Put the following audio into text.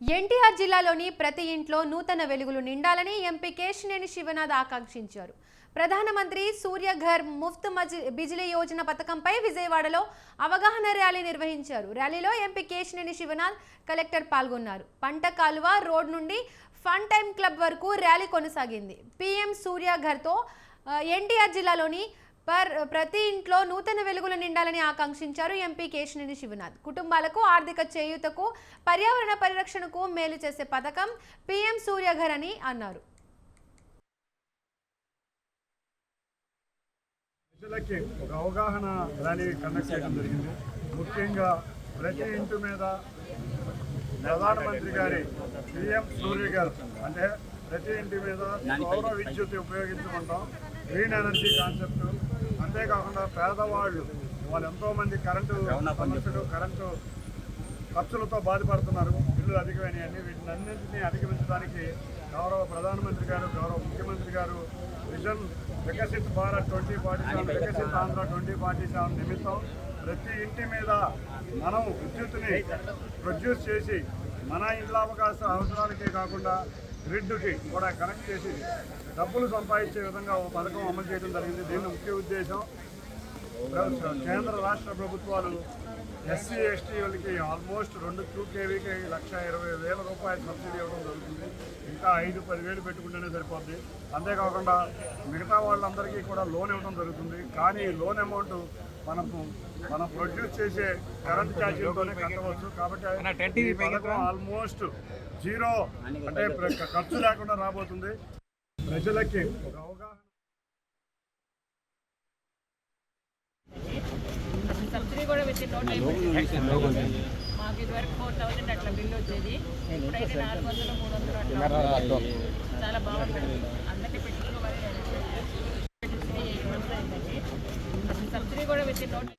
ఎన్టీఆర్ జిల్లాలోని ప్రతి ఇంట్లో నూతన వెలుగులు నిండాలని ఎంపీ కేశినేని శివనాథ్ ఆకాంక్షించారు. ప్రధానమంత్రి సూర్యఘర్ ముఫ్త్ మజి బిజిలీ యోజన పథకంపై విజయవాడలో అవగాహన ర్యాలీ నిర్వహించారు. ర్యాలీలో ఎంపీ కేశినేని శివనాథ్ కలెక్టర్ పాల్గొన్నారు. పంట కాలువ రోడ్ నుండి ఫన్ టైమ్ క్లబ్ వరకు ర్యాలీ కొనసాగింది. పీఎం సూర్యఘర్తో ఎన్టీఆర్ జిల్లాలోని పర్ ప్రతి ఇంట్లో నూతన వెలుగులు నిండాలని ఆకాంక్షించారు ఎంపీ కేశినేని శివనాథ్. కుటుంబాలకు ఆర్థిక చేయూతకు పర్యావరణ పరిరక్షణకు మేలు చేసే పథకం పీఎం సూర్యఘర్ అని అన్నారు. ప్రజలకి ఒక అవగాహన ర్యాలీ కండక్ట్ చేయడం జరిగింది. ముఖ్యంగా ప్రతి ఇంటి మీద ప్రధానమంత్రి గారి పిఎం సూర్య గారు అంటే ప్రతి ఇంటి మీద సౌర విద్యుత్ ఉపయోగించుకుంటాం గ్రీన్ ఎనర్జీ కాన్సెప్ట్ అంతేకాకుండా పేదవాళ్ళు వాళ్ళు ఎంతోమంది కరెంటు సమస్యలు కరెంటు ఖర్చులతో బాధపడుతున్నారు. బిల్లులు అధికమైనవన్నీ వీటిని అన్నింటినీ అధిగమించడానికి గౌరవ ప్రధానమంత్రి గారు గౌరవ ముఖ్యమంత్రి గారు vision Viksit Bharat twenty forty seven Viksit Andhra twenty forty seven నిమిత్తం ప్రతి ఇంటి మీద మనం విద్యుత్తుని ప్రొడ్యూస్ చేసి మన ఇండ్ల అవకాశ అవసరాలకే కాకుండా గ్రిడ్కి కూడా కనెక్ట్ చేసి డబ్బులు సంపాదించే విధంగా ఒక పథకం అమలు చేయడం జరిగింది. దీని ముఖ్య ఉద్దేశం కేంద్ర రాష్ట్ర ప్రభుత్వాలు ఎస్సీ ఎస్టీ వాళ్ళకి ఆల్మోస్ట్ రెండు టూ కేవీకి లక్ష ఇరవై వేల రూపాయల సబ్సిడీ ఇవ్వడం జరుగుతుంది. ఇంకా ఐదు పదివేలు పెట్టుకుంటేనే సరిపోద్ది. అంతేకాకుండా మిగతా వాళ్ళందరికీ కూడా లోన్ ఇవ్వడం జరుగుతుంది. కానీ లోన్ అమౌంట్ మనకు మనం ప్రొడ్యూస్ చేసే కరెంట్ ఛార్జీలతోనే కట్టవచ్చు. కాబట్టి ఆల్మోస్ట్ జీరో అంటే ఖర్చు లేకుండా రాబోతుంది. ప్రజలకి ఒక అవగాహన సబ్సిడీ కూడా విత్ నోట్ అయిపోయింది. మాకు ఇదివరకు ఫోర్ థౌజండ్ అట్లా బిల్లు వచ్చేది. ఇప్పుడైతే నాలుగు వందలు మూడు వందలు అట్లా చాలా బాగుంటుంది పెట్టుకోవాలి సబ్సిడీ కూడా విత్ నోట్